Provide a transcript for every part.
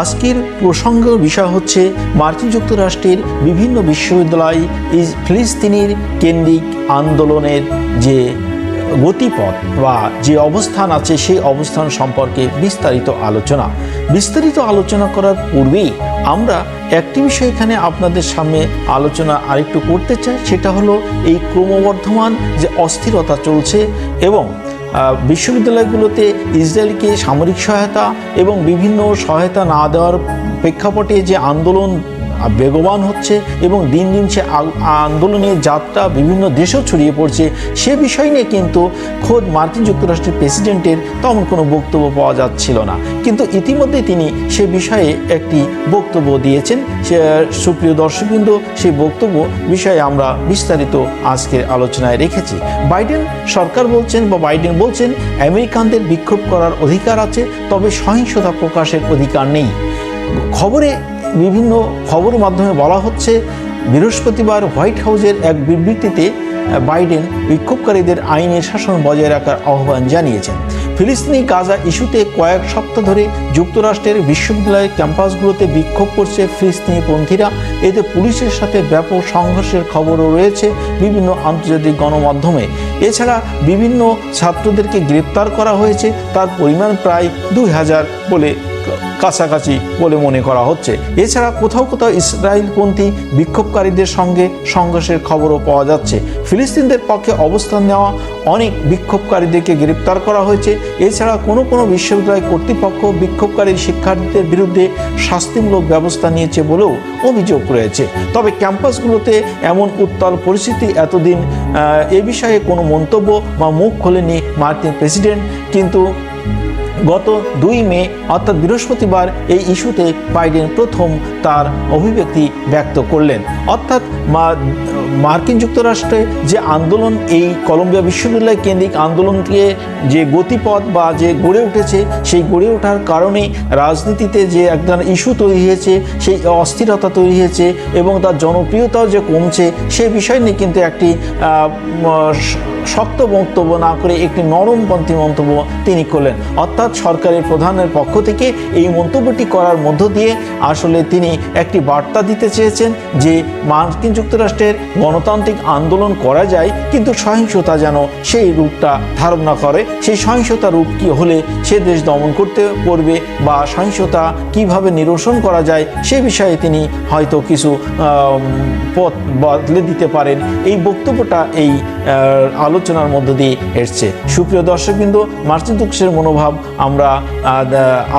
আজকের প্রসঙ্গ বিষয় হচ্ছে মার্কিন যুক্তরাষ্ট্রের বিভিন্ন বিশ্ববিদ্যালয় ফিলিস্তিনির কেন্দ্রিক আন্দোলনের যে গতিপথ বা যে অবস্থান আছে, সেই অবস্থান সম্পর্কে বিস্তারিত আলোচনা। বিস্তারিত আলোচনা করার পূর্বেই আমরা একটি বিষয় এখানে আপনাদের সামনে আলোচনা আরেকটু করতে চাই, সেটা হলো এই ক্রমবর্ধমান যে অস্থিরতা চলছে এবং বিশ্ববিদ্যালয়গুলোতে ইসরায়েলকে সামরিক সহায়তা এবং বিভিন্ন সহায়তা না দেওয়ার প্রেক্ষাপটে যে আন্দোলন বেগবান হচ্ছে এবং দিন দিন সে আন্দোলনের যাত্রা বিভিন্ন দেশেও ছড়িয়ে পড়ছে, সে বিষয় নিয়ে কিন্তু খোদ মার্কিন যুক্তরাষ্ট্রের প্রেসিডেন্টের তেমন কোনো বক্তব্য পাওয়া যাচ্ছিল না। কিন্তু ইতিমধ্যে তিনি সে বিষয়ে একটি বক্তব্য দিয়েছেন। সে, সুপ্রিয় দর্শকবৃন্দ, সেই বক্তব্য বিষয়ে আমরা বিস্তারিত আজকের আলোচনায় রেখেছি। বাইডেন সরকার বলছেন বা বাইডেন বলছেন, আমেরিকানদের বিক্ষোভ করার অধিকার আছে, তবে সহিংসতা প্রকাশের অধিকার নেই। খবরে বিভিন্ন খবর মাধ্যমে বলা হচ্ছে, বৃহস্পতিবার হোয়াইট হাউসের এক বিবৃতিতে বাইডেন বিক্ষোভকারীদের আইনের শাসন বজায় রাখার আহ্বান জানিয়েছেন। ফিলিস্তিনি গাজা ইস্যুতে কয়েক সপ্তাহ ধরে যুক্তরাষ্ট্রের বিশ্ববিদ্যালয়ের ক্যাম্পাসগুলোতে বিক্ষোভ করছে ফিলিস্তিনি পন্থীরা এতে পুলিশের সাথে ব্যাপক সংঘর্ষের খবরও রয়েছে বিভিন্ন আন্তর্জাতিক গণমাধ্যমে। এছাড়া বিভিন্ন ছাত্রদেরকে গ্রেপ্তার করা হয়েছে, তার পরিমাণ প্রায় দুই হাজার বলে কাছাকাছি বলে মনে করা হচ্ছে। এছাড়া কোথাও কোথাও ইসরায়েলপন্থী বিক্ষোভকারীদের সঙ্গে সংঘর্ষের খবরও পাওয়া যাচ্ছে। ফিলিস্তিনদের পক্ষে অবস্থান নেওয়া অনেক বিক্ষোভকারীদেরকে গ্রেপ্তার করা হয়েছে। এছাড়া কোনো কোনো বিশ্ববিদ্যালয় কর্তৃপক্ষ বিক্ষোভকারী শিক্ষার্থীদের বিরুদ্ধে শাস্তিমূলক ব্যবস্থা নিয়েছে বলেও অভিযোগ রয়েছে। তবে ক্যাম্পাসগুলোতে এমন উত্তাল পরিস্থিতি এতদিন এ বিষয়ে কোনো মন্তব্য বা মুখ খোলেনি মার্কিন প্রেসিডেন্ট। কিন্তু গত দুই মে, অর্থাৎ বৃহস্পতিবার, এই ইস্যুতে বাইডেন প্রথম তার অভিব্যক্তি ব্যক্ত করলেন। অর্থাৎ মার্কিন যুক্তরাষ্ট্রে যে আন্দোলন, এই কলম্বিয়া বিশ্ববিদ্যালয় কেন্দ্রিক আন্দোলনকে যে গতিপথ বা যে গড়ে উঠেছে, সেই গড়ে ওঠার কারণে রাজনীতিতে যে এক ধরনের ইস্যু তৈরি হয়েছে, সেই অস্থিরতা তৈরি হয়েছে এবং তার জনপ্রিয়তাও যে কমছে সেই বিষয় নিয়ে কিন্তু একটি শক্ত বক্তব্য না করে একটি নরমপন্থী মন্তব্য তিনি করলেন। অর্থাৎ সরকারের প্রধানের পক্ষ থেকে এই মন্তব্যটি করার মধ্য দিয়ে আসলে তিনি একটি বার্তা দিতে চেয়েছেন যে মার্কিন যুক্তরাষ্ট্রের গণতান্ত্রিক আন্দোলন করা যায়, কিন্তু সহিংসতা যেন সেই রূপটা ধারণ না করে। সেই সহিংসতা রূপ কি হলে সে দেশ দমন করতে করবে বা সহিংসতা কীভাবে নিরসন করা যায় সে বিষয়ে তিনি হয়তো কিছু পথ বদলে দিতে পারেন। এই বক্তব্যটা এই আলোচনার মধ্য দিয়ে এসছে। সুপ্রিয় দর্শকবৃন্দ মার্চিন তুকসের মনোভাব আমরা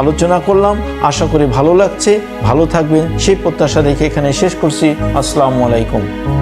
আলোচনা করলাম। আশা করি ভালো লাগছে। ভালো থাকবেন। সেই প্রত্যাশা রেখে এখানে শেষ করছি। আসসালামু আলাইকুম।